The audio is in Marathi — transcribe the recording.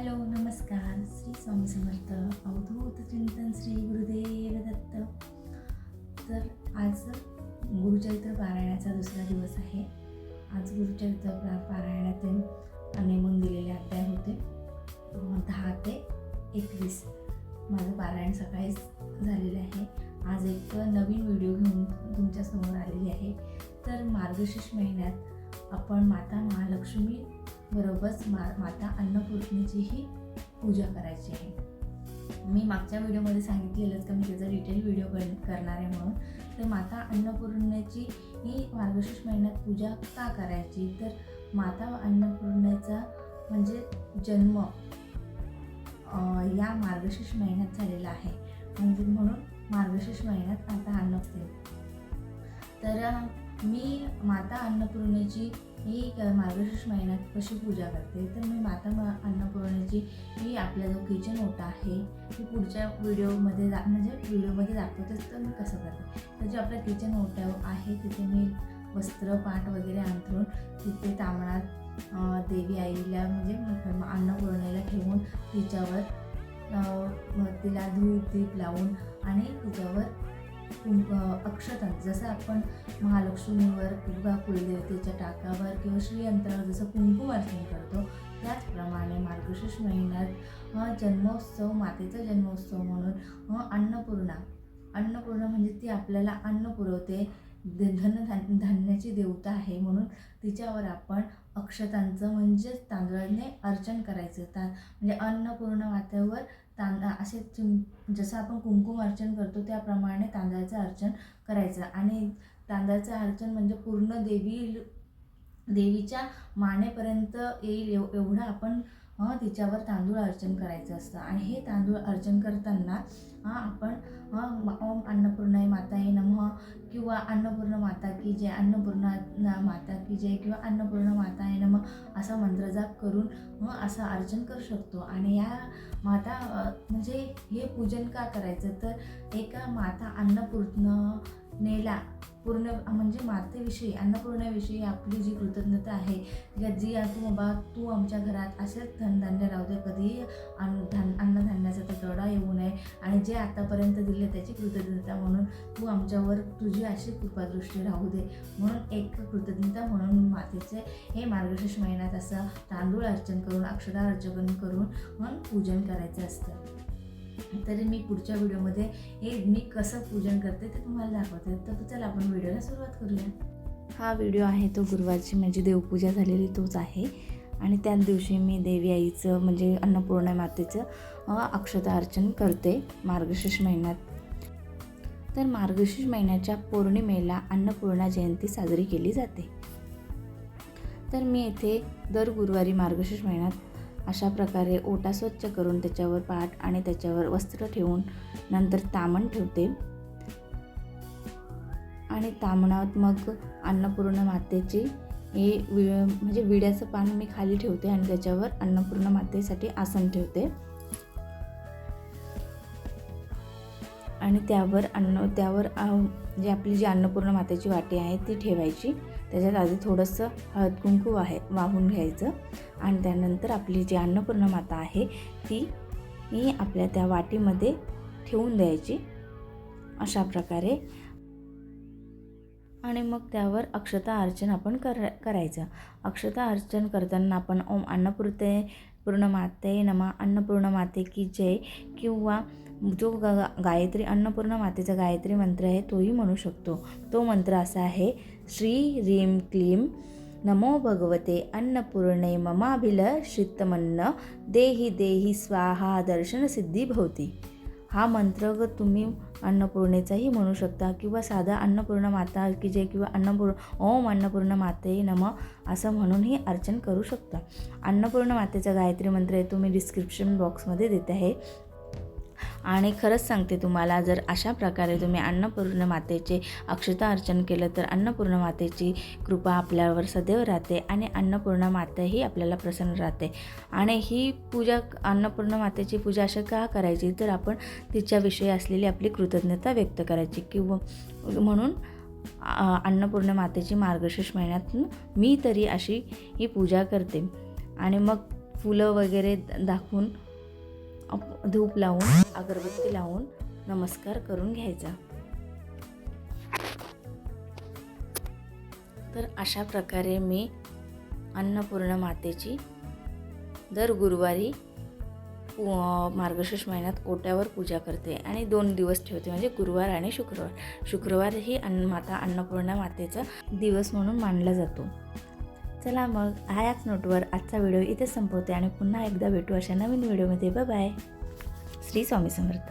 हॅलो नमस्कार श्री स्वामी समर्थ अवधूत चिंतन श्री गुरुदेव दत्त तर आज गुरुचरित्र पारायणाचा दुसरा दिवस आहे. आज गुरुचरित्र पारायणातील नेमून दिलेले अध्याय होते. दहा ते एकवीस. माझं पारायण सकाळीच झालेलं आहे. आज एक नवीन व्हिडिओ घेऊन तुमच्यासमोर आलेली आहे. तर मार्गशीर्ष महिन्यात आपण माता महालक्ष्मी बरोबरच मा माता अन्नपूर्णेचीही पूजा करायची आहे. मी मागच्या व्हिडिओमध्ये सांगितलेलंच का मी त्याचा डिटेल व्हिडिओ कर करणार आहे म्हणून. तर माता अन्नपूर्णेची ही मार्गशीर्ष महिन्यात पूजा का करायची? तर माता अन्नपूर्णेचा म्हणजे जन्म या मार्गशीर्ष महिन्यात झालेला आहे. म्हणजे म्हणून मार्गशीर्ष महिन्यात माता अन्नपूर्णे तर मी माता अन्नपूर्णेची ही मार्गशीर्ष महिन्यात कशी पूजा करते? तर मी माता म- अन्नपूर्णेची ही आपला जो किचन ओटा आहे ती पुढच्या व्हिडिओमध्ये दा म्हणजे व्हिडिओमध्ये दाखवतेच तर मी कसं करते? तर जो आपला किचन ओटा आहे तिथे मी वस्त्र पाट वगैरे अंथरून तिथे तांबणात देवी आईला म्हणजे अन्नपूर्णेला ठेवून तिच्यावर तिला धूप दीप लावून आणि तिच्यावर कुंक अक्षतं जसं आपण महालक्ष्मीवर किंवा कुलदेवतेच्या टाकावर किंवा श्रीयंत्रावर जसं कुंकू अर्चन करतो त्याचप्रमाणे मार्गशीर्ष महिन्यात जन्मोत्सव मातेचा जन्मोत्सव म्हणून अन्नपूर्णा. अन्नपूर्णा म्हणजे ती आपल्याला अन्न पुरवते धन धान्याची देवता आहे म्हणून तिच्यावर आपण अक्षतांचं म्हणजेच तांदळाने अर्चन करायचं. ता म्हणजे अन्नपूर्ण मातेवर तांद असे चिं- जसं आपण कुंकुम अर्चन करतो त्याप्रमाणे तांदळाचं अर्चन करायचं. आणि तांदळाचं अर्चन म्हणजे पूर्ण देवी देवीच्या मानेपर्यंत येईल एव एवढं आपण तिच्यावर तांदूळ अर्चन करायचं असतं. आणि हे तांदूळ अर्चन करताना आपण ओम म- ओम अन्नपूर्णाय माताये नमः किंवा अन्नपूर्ण माता की जय अन्नपूर्णा माता की जय किंवा अन्नपूर्ण माता माताये नमः असा मंत्रजाप करून मग असं अर्चन करू शकतो. आणि या माता म्हणजे हे पूजन का करायचं? तर एका माता अन्नपूर्णनेला पूर्ण म्हणजे मातेविषयी अन्नपूर्णाविषयी आपली जी कृतज्ञता आहे या जी असू तू बाबा तू आमच्या घरात असेच धनधान्य राहू दे कधीही अन्न धान अन्नधान्याचा तडा येऊ नये. आणि जे आतापर्यंत दिले त्याची कृतज्ञता म्हणून तू आमच्यावर तुझी अशी कृपादृष्टी राहू दे. म्हणून एक कृतज्ञता म्हणून मातेचे हे मार्गशीर्ष महिन्यात असं तांदूळ अर्चन करून अक्षरा अर्चन करून म्हणून पूजन करायचं असतं. तरी मी पुढच्या व्हिडिओमध्ये हे मी कसं पूजन करते ते तुम्हाला दाखवते. तर चला आपण व्हिडिओला सुरुवात करूया. हा व्हिडिओ आहे तो गुरुवारची माझी देवपूजा झालेली तोच आहे. आणि त्याच दिवशी मी देवी आईचं म्हणजे अन्नपूर्णा मातेचं अक्षता अर्चन करते मार्गशीर्ष महिन्यात. तर मार्गशीर्ष महिन्याच्या पौर्णिमेला अन्नपूर्णा जयंती साजरी केली जाते. तर मी येथे दर गुरुवारी मार्गशीर्ष महिन्यात अशा प्रकारे ओटा स्वच्छ करून त्याच्यावर पाट आणि त्याच्यावर वस्त्र ठेवून नंतर तामण ठेवते. आणि तामणात मग अन्नपूर्ण मातेची हे वि म्हणजे विड्याचं पान मी खाली ठेवते आणि त्याच्यावर अन्नपूर्ण मातेसाठी आसन ठेवते. आणि त्यावर अन्न त्यावर जे आपली जी अन्नपूर्ण मातेची वाटी आहे ती ठेवायची. त्याच्यात आधी थोडंसं हळद कुंकू आहे वाहून घ्यायचं. आणि त्यानंतर आपली जी अन्नपूर्ण माता आहे ती ही आपल्या त्या वाटीमध्ये ठेवून द्यायची. अशा प्रकारे. आणि मग त्यावर अक्षता अर्चन आपण कर करायचं. अक्षता अर्चन करताना आपण ओम अन्नपूर्ते पूर्ण माते नमा अन्नपूर्ण माते की जय किंवा जो ग गायत्री अन्नपूर्ण मातेचा गायत्री मंत्र आहे तोही म्हणू शकतो. तो मंत्र असा आहे श्री रीम क्लीं नमो भगवते अन्नपूर्णे ममाभिल ममाभिलषितमन्न देहि देही स्वाहा दर्शनसिद्धी भवती. हा मंत्र ग तुम्ही अन्नपूर्णेचाही म्हणू शकता किंवा साधा अन्नपूर्ण माता की जे किंवा अन्नपूर्ण ओम अन्नपूर्ण माते नम असं म्हणूनही अर्चन करू शकता. अन्नपूर्ण मातेचा गायत्री मंत्र आहे तो मी डिस्क्रिप्शन बॉक्समध्ये देते आहे. आणि खरंच सांगते तुम्हाला जर अशा प्रकारे तुम्ही अन्नपूर्ण मातेचे अक्षता अर्चन केलं तर अन्नपूर्ण मातेची कृपा आपल्यावर सदैव राहते आणि अन्नपूर्ण मातेही आपल्याला प्रसन्न राहते. आणि ही पूजा अन्नपूर्ण मातेची पूजा अशा का करायची? तर आपण तिच्याविषयी असलेली आपली कृतज्ञता व्यक्त करायची. किंवा म्हणून अन्नपूर्ण मातेची मार्गशीर्ष महिन्यातून मी तरी अशी ही पूजा करते. आणि मग फुलं वगैरे दाखवून धूप लावून अगरबत्ती लावून नमस्कार करून घ्यायचा. तर अशा प्रकारे मी अन्नपूर्णा मातेची दर गुरुवारी मार्गशीर्ष महिन्यात ओट्यावर पूजा करते आणि दोन दिवस ठेवते म्हणजे गुरुवार आणि शुक्रवार. शुक्रवार ही अन्न माता अन्नपूर्णा मातेचा दिवस म्हणून मानला जातो. चला मग ह्याच नोटवर आजचा व्हिडिओ इथे संपवते आणि पुन्हा एकदा भेटू अशा नवीन व्हिडिओमध्ये बाय श्री स्वामी समर्थ